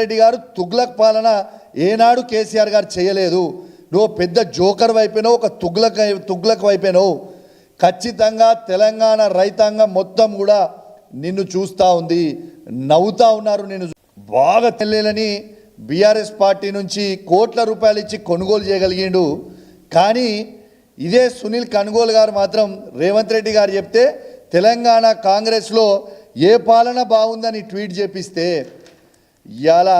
రెడ్డి గారు తుగ్లక్ పాలన ఏనాడు కేసీఆర్ గారు చేయలేదు. నువ్వు పెద్ద జోకర్ వైపోయినావు ఒక తుగ్లక్ తుగ్లక్ వైపోయినావు ఖచ్చితంగా తెలంగాణ రైతాంగం మొత్తం కూడా నిన్ను చూస్తూ ఉంది. నవ్వుతా ఉన్నారు నేను బాగా తెల్లేలని బీఆర్ఎస్ పార్టీ నుంచి కోట్ల రూపాయలు ఇచ్చి కొనుగోలు చేయగలిగిండు. కానీ ఇదే సునీల్ కనుగోలు గారు మాత్రం రేవంత్ రెడ్డి గారు చెప్తే తెలంగాణ కాంగ్రెస్లో ఏ పాలన బాగుందని ట్వీట్ చేపిస్తే ఇవాళ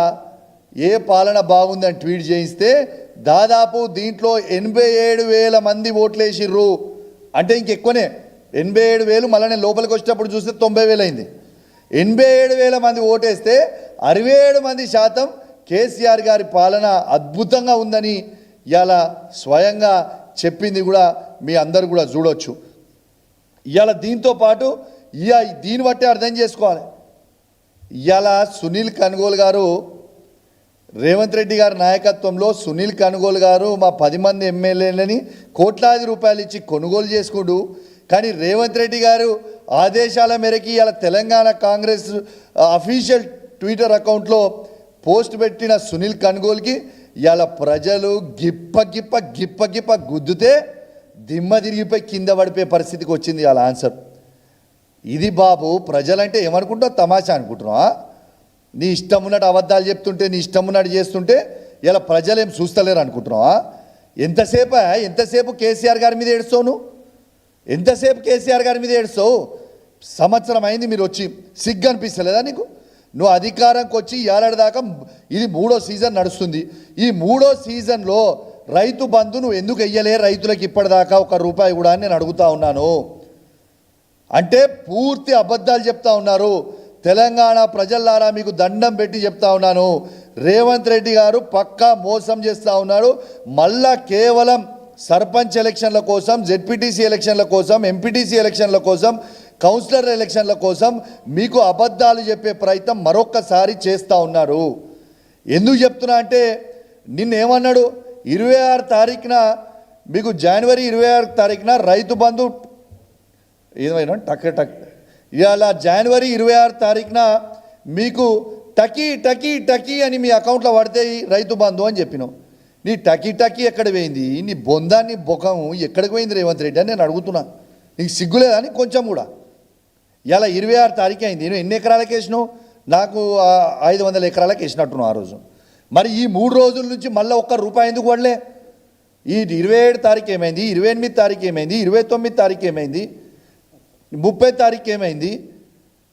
ఏ పాలన బాగుందని ట్వీట్ చేయిస్తే దాదాపు దీంట్లో ఎనభై ఏడు వేల మంది ఓట్లేసిర్రు. అంటే ఇంకెక్కువనే. ఎనభై ఏడు వేలు మళ్ళీ నేను లోపలికి వచ్చేటప్పుడు చూస్తే తొంభై వేలు అయింది. ఎనభై ఏడు వేల మంది ఓటేస్తే అరవై ఏడు మంది శాతం కేసీఆర్ గారి పాలన అద్భుతంగా ఉందని ఇవాళ స్వయంగా చెప్పింది కూడా మీ అందరు కూడా చూడొచ్చు. ఇవాళ దీంతో పాటు ఇయా దీన్ని బట్టి అర్థం చేసుకోవాలి. ఇవాళ సునీల్ కనుగోలు గారు రేవంత్ రెడ్డి గారి నాయకత్వంలో సునీల్ కనుగోలు గారు మా పది మంది ఎమ్మెల్యేలని కోట్లాది రూపాయలు ఇచ్చి కొనుగోలు చేసుకుంటూ కానీ రేవంత్ రెడ్డి గారు ఆదేశాల మేరకు ఇలా తెలంగాణ కాంగ్రెస్ అఫీషియల్ ట్విట్టర్ అకౌంట్లో పోస్ట్ పెట్టిన సునీల్ కనుగోలుకి ఇవాళ ప్రజలు గిప్ప గిప్ప గిప్ప గిప్ప గుద్దుతే దిమ్మ తిరిగిపోయి కింద పడిపోయే పరిస్థితికి వచ్చింది ఇవాళ ఆన్సర్. ఇది బాబు ప్రజలంటే ఏమనుకుంటావు తమాషా అనుకుంటున్నావా? నీ ఇష్టం ఉన్నట్టు అబద్ధాలు చెప్తుంటే నీ ఇష్టం ఉన్నట్టు చేస్తుంటే ఇలా ప్రజలు ఏం చూస్తలేరు అనుకుంటున్నావా? ఎంతసేపు ఎంతసేపు కేసీఆర్ గారి మీద ఏడుస్తావు నువ్వు? ఎంతసేపు కేసీఆర్ గారి మీద ఏడుస్తావు? సంవత్సరం అయింది మీరు వచ్చి సిగ్గు అనిపిస్తలేదా నీకు? నువ్వు అధికారంకి వచ్చి ఏడాది దాకా ఇది మూడో సీజన్ నడుస్తుంది. ఈ మూడో సీజన్లో రైతు బంధు నువ్వు ఎందుకు వెయ్యలే? రైతులకు ఇప్పటిదాకా ఒక రూపాయి కూడా అని నేను అడుగుతా ఉన్నాను. అంటే పూర్తి అబద్ధాలు చెప్తా ఉన్నారు. తెలంగాణ ప్రజల్లారా మీకు దండం పెట్టి చెప్తా ఉన్నాను. రేవంత్ రెడ్డి గారు పక్కా మోసం చేస్తూ ఉన్నాడు. మళ్ళా కేవలం సర్పంచ్ ఎలక్షన్ల కోసం జెడ్పీటీసీ ఎలక్షన్ల కోసం ఎంపీటీసీ ఎలక్షన్ల కోసం కౌన్సిలర్ ఎలక్షన్ల కోసం మీకు అబద్ధాలు చెప్పే ప్రయత్నం మరొక్కసారి చేస్తూ ఉన్నారు. ఎందుకు చెప్తున్నా అంటే నిన్నేమన్నాడు? ఇరవై ఆరు తారీఖున మీకు జనవరి ఇరవై ఆరు తారీఖున రైతు బంధు ఏమైనా? టక్ టక్. ఇవాళ జనవరి ఇరవై ఆరు తారీఖున మీకు టకీ టకీ టకీ అని మీ అకౌంట్లో పడితే రైతు బంధు అని చెప్పినావు నీ టకీ టకీ ఎక్కడ పోయింది? నీ బొందాన్ని బొఖం ఎక్కడికి పోయింది రేవంత్ రెడ్డి అని నేను అడుగుతున్నా. నీకు సిగ్గులేదా? అని కొంచెం కూడా. ఇలా ఇరవై ఆరు తారీఖు అయింది. నేను ఎన్ని ఎకరాలకు వేసినావు? నాకు ఐదు వందల ఎకరాలకు వేసినట్టున్నావు ఆ రోజు. మరి ఈ మూడు రోజుల నుంచి మళ్ళీ ఒక్క రూపాయి ఎందుకు పడలే? ఈ ఇరవై ఏడు తారీఖు ఏమైంది? ఇరవై ఎనిమిది తారీఖు ఏమైంది? ఇరవై తొమ్మిది తారీఖు ఏమైంది? ముప్పై తారీఖు ఏమైంది?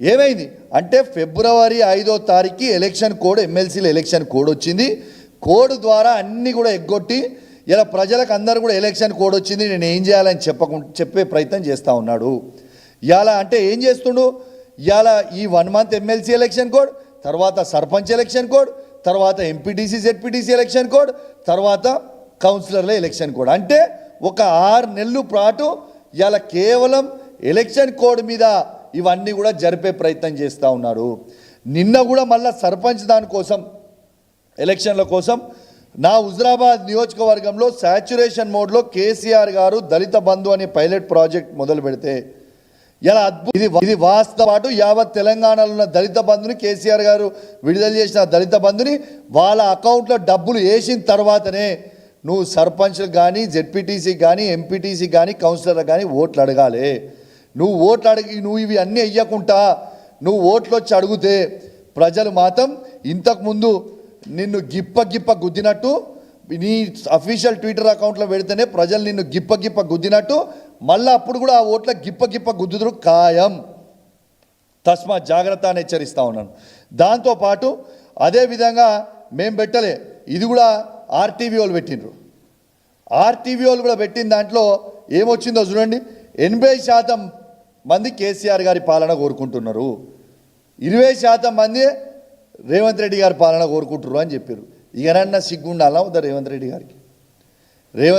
ఏమైంది? అంటే ఫిబ్రవరి ఐదో తారీఖు ఎలక్షన్ కోడ్ ఎమ్మెల్సీల ఎలక్షన్ కోడ్ వచ్చింది. కోడ్ ద్వారా అన్నీ కూడా ఎగ్గొట్టి ఇలా ప్రజలకు అందరూ కూడా ఎలక్షన్ కోడ్ వచ్చింది. నేను ఏం చేయాలని చెప్పకుండా చెప్పే ప్రయత్నం చేస్తూ ఉన్నాడు. ఇలా అంటే ఏం చేస్తుండు? ఇలా ఈ one month MLC election code తర్వాత సర్పంచ్ ఎలక్షన్ కోడ్ తర్వాత ఎంపీటీసీ జెడ్పీటీసీ ఎలక్షన్ కోడ్ తర్వాత కౌన్సిలర్ల ఎలక్షన్ కోడ్. అంటే ఒక ఆరు నెలలు పాటు ఇలా కేవలం ఎలక్షన్ కోడ్ మీద ఇవన్నీ కూడా జరిపే ప్రయత్నం చేస్తూ ఉన్నారు. నిన్న కూడా మళ్ళీ సర్పంచ్ దానికోసం ఎలక్షన్ల కోసం నా హుజరాబాద్ నియోజకవర్గంలో శాచ్యురేషన్ మోడ్లో కేసీఆర్ గారు దళిత బంధు అనే పైలట్ ప్రాజెక్ట్ మొదలు పెడితే ఇలా అద్భుత! ఇది ఇది వాస్తవ పాటు యావత్ తెలంగాణలో ఉన్న దళిత బంధుని కేసీఆర్ గారు విడుదల చేసిన దళిత బంధుని వాళ్ళ అకౌంట్లో డబ్బులు వేసిన తర్వాతనే నువ్వు సర్పంచ్లకు కానీ జెడ్పీటీసీకి కానీ ఎంపీటీసీకి కానీ కౌన్సిలర్లకు కానీ ఓట్లు అడగాలి. నువ్వు ఓట్లు అడిగి నువ్వు ఇవి అన్నీ వెయ్యకుండా నువ్వు ఓట్లు వచ్చి అడిగితే ప్రజలు మాత్రం ఇంతకుముందు నిన్ను గిప్ప గిప్ప గుద్దినట్టు నీ అఫీషియల్ ట్విట్టర్ అకౌంట్లో పెడితేనే ప్రజలు నిన్ను గిప్ప గిప్ప గుద్దినట్టు మళ్ళీ అప్పుడు కూడా ఆ ఓట్ల గిప్ప గిప్ప గుద్దుదురు ఖాయం. తస్మా జాగ్రత్త అని హెచ్చరిస్తా ఉన్నాను. దాంతోపాటు అదేవిధంగా మేము పెట్టలే ఇది కూడా ఆర్టీవీ వాళ్ళు పెట్టిండ్రు. ఆర్టీవీ వాళ్ళు కూడా పెట్టిన దాంట్లో ఏమొచ్చిందో చూడండి ఎనభై శాతం మంది కేసీఆర్ గారి పాలన కోరుకుంటున్నారు. ఇరవై శాతం మంది రేవంత్ రెడ్డి గారి పాలన కోరుకుంటున్నారు అని చెప్పారు. ఇకనన్నా సిగ్గుండాలా వద్దా రేవంత్ రెడ్డి గారికి?